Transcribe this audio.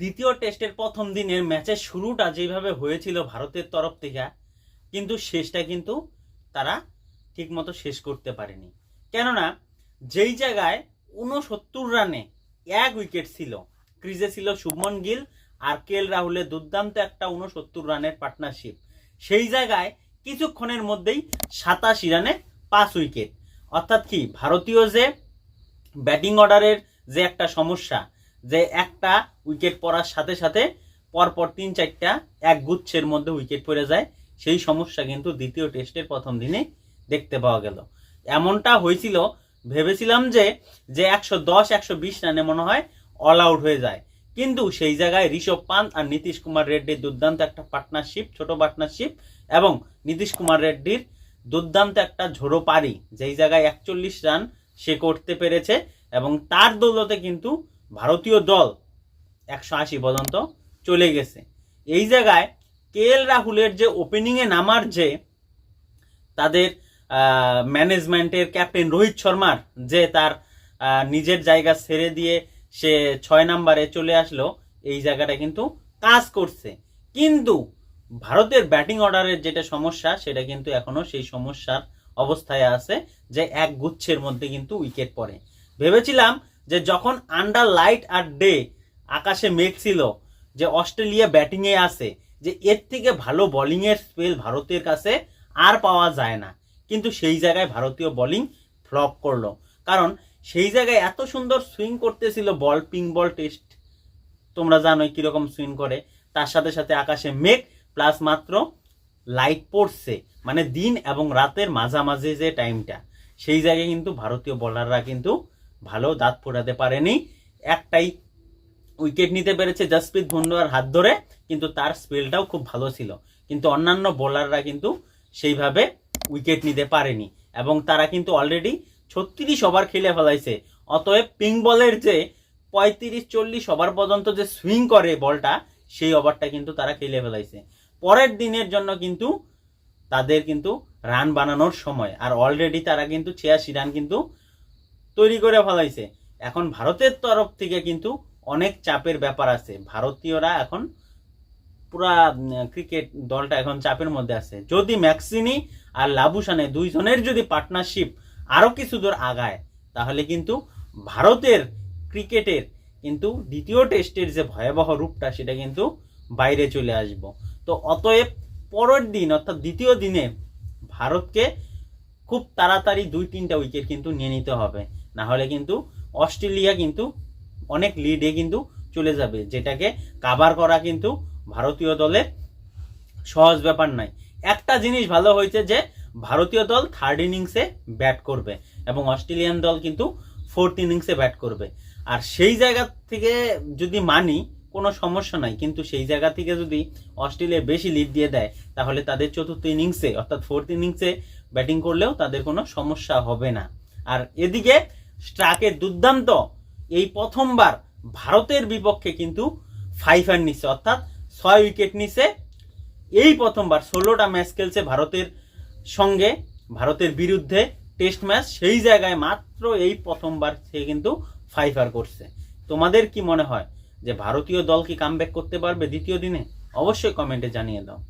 দ্বিতীয় টেস্টের প্রথম দিনের ম্যাচের শুরুটা যেভাবে হয়েছিল ভারতের তরফ থেকে, কিন্তু শেষটা কিন্তু তারা ঠিকমতো শেষ করতে পারেনি। কেননা, যেই জায়গায় উনসত্তর রানে এক উইকেট ছিল, ক্রিজে ছিল শুভমন গিল আর কে এল রাহুলের দুর্দান্ত একটা উনসত্তর রানের পার্টনারশিপ সেই জায়গায় কিছুক্ষণের মধ্যেই সাতাশি রানে পাঁচ উইকেট। অর্থাৎ কি, ভারতীয় যে ব্যাটিং অর্ডারের যে একটা সমস্যা যে একটা উইকেট পড়ার সাথে সাথে পরপর তিন চারটা এক গুচ্ছের মধ্যে উইকেট পড়ে যায়। সেই সমস্যা কিন্তু দ্বিতীয় টেস্টের প্রথম দিনে দেখতে পাওয়া গেল। এমনটা হয়েছিল, ভেবেছিলাম যে যে একশো দশ, একশো বিশ রানে মনে হয় অল আউট হয়ে যায়। কিন্তু সেই জায়গায় ঋষভ পান্ত আর নীতিশ কুমার রেড্ডির দুর্দান্ত একটা পার্টনারশিপ ছোট পার্টনারশিপ এবং নীতিশ কুমার রেড্ডির দুর্দান্ত একটা ঝোড়ো পারি যেই জায়গায় একচল্লিশ রান সে করতে পেরেছে এবং তার দৌলতে কিন্তু ভারতীয় দল একশো আশি পর্যন্ত চলে গেছে। এই জায়গায় কে এল রাহুলের যে ওপেনিংয়ে নামার যে তাদের ম্যানেজমেন্টের ক্যাপ্টেন রোহিত শর্মার যে তার নিজের জায়গা ছেড়ে দিয়ে সে ছয় নাম্বারে চলে আসলো, এই জায়গাটা কিন্তু কাজ করছে। কিন্তু ভারতের ব্যাটিং অর্ডারের যেটা সমস্যা, সেটা কিন্তু এখনও সেই সমস্যার অবস্থায় আছে যে এক গুচ্ছের মধ্যে কিন্তু উইকেট পড়ে। ভেবেছিলাম যে যখন আন্ডার লাইট আর ডে আকাশে মেঘ ছিল, যে অস্ট্রেলিয়া ব্যাটিংয়ে আসে যে এর থেকে ভালো বোলিংয়ের স্পেল ভারতের কাছে আর পাওয়া যায় না। কিন্তু সেই জায়গায় ভারতীয় বোলিং ফ্লপ করল। কারণ সেই জায়গায় এত সুন্দর সুইং করতেছিল বল পিং বল টেস্ট তোমরা জানোই কীরকম সুইং করে। তার সাথে সাথে আকাশে মেঘ প্লাস মাত্র লাইট পড়ছে মানে দিন এবং রাতের মাঝামাঝি যে টাইমটা সেই জায়গায় কিন্তু ভারতীয় বোলাররা কিন্তু ভালো দাঁত ফোটাতে পারেনি। একটাই উইকেট নিতে পেরেছে জসপ্রীত বুমরার হাত ধরে, কিন্তু তার স্পেলটাও খুব ভালো ছিল। কিন্তু অন্যান্য বোলাররা কিন্তু সেইভাবে উইকেট নিতে পারেনি। এবং তারা কিন্তু অলরেডি ছত্রিশ ওভার খেলে ফেলাইছে। অতএব পিং বলের যে পঁয়ত্রিশ, চল্লিশ ওভার পর্যন্ত যে সুইং করে বলটা, সেই ওভারটা কিন্তু তারা খেলে ফেলাইছে। পরের দিনের জন্য কিন্তু তাদের কিন্তু রান বানানোর সময়। আর অলরেডি তারা কিন্তু ছিয়াশি রান কিন্তু তৈরি করে ফেলাইছে। এখন ভারতের তরফ থেকে কিন্তু অনেক চাপের ব্যাপার আছে। ভারতীয়রা এখন পুরা ক্রিকেট দলটা এখন চাপের মধ্যে আছে। যদি ম্যাক্সিনি আর লাবুসানে দুইজনের যদি পার্টনারশিপ আরও কিছু দূর আগায়, তাহলে কিন্তু ভারতের ক্রিকেটের কিন্তু দ্বিতীয় টেস্টের যে ভয়াবহ রূপটা, সেটা কিন্তু বাইরে চলে আসব। তো অতএব পরের দিন, অর্থাৎ দ্বিতীয় দিনে ভারতকে খুব তাড়াতাড়ি দুই তিনটা উইকেট কিন্তু নিয়ে নিতে হবে। না হলে কিন্তু অস্ট্রেলিয়া কিন্তু অনেক লিডে কিন্তু চলে যাবে, যেটাকে কাভার করা কিন্তু ভারতীয় দলের সহজ ব্যাপার নয়। একটা জিনিস ভালো হয়েছে যে, ভারতীয় দল থার্ড ইনিংসে ব্যাট করবে এবং অস্ট্রেলিয়ান দল কিন্তু ফোর্থ ইনিংসে ব্যাট করবে। আর সেই জায়গা থেকে যদি মানি, কোনো সমস্যা নাই। কিন্তু সেই জায়গা থেকে যদি অস্ট্রেলিয়া বেশি লিড দিয়ে দেয়, তাহলে তাদের চতুর্থ ইনিংসে অর্থাৎ ফোর্থ ইনিংসে ব্যাটিং করলেও তাদের কোনো সমস্যা হবে না। আর এদিকে স্ট্রাকের দুর্দান্ত এই প্রথমবার ভারতের বিপক্ষে কিন্তু ফাইভ রান নিচ্ছে অর্থাৎ ছয় উইকেট নিছে। এই প্রথমবার ষোলোটা ম্যাচ খেলছে ভারতের সঙ্গে, ভারতের বিরুদ্ধে টেস্ট ম্যাচ সেই জায়গায় মাত্র এই প্রথমবার সে কিন্তু ফাইভার করছে। তোমাদের কি মনে হয় যে ভারতীয় দল কি কামব্যাক করতে পারবে দ্বিতীয় দিনে? অবশ্যই কমেন্টে জানিয়ে দাও।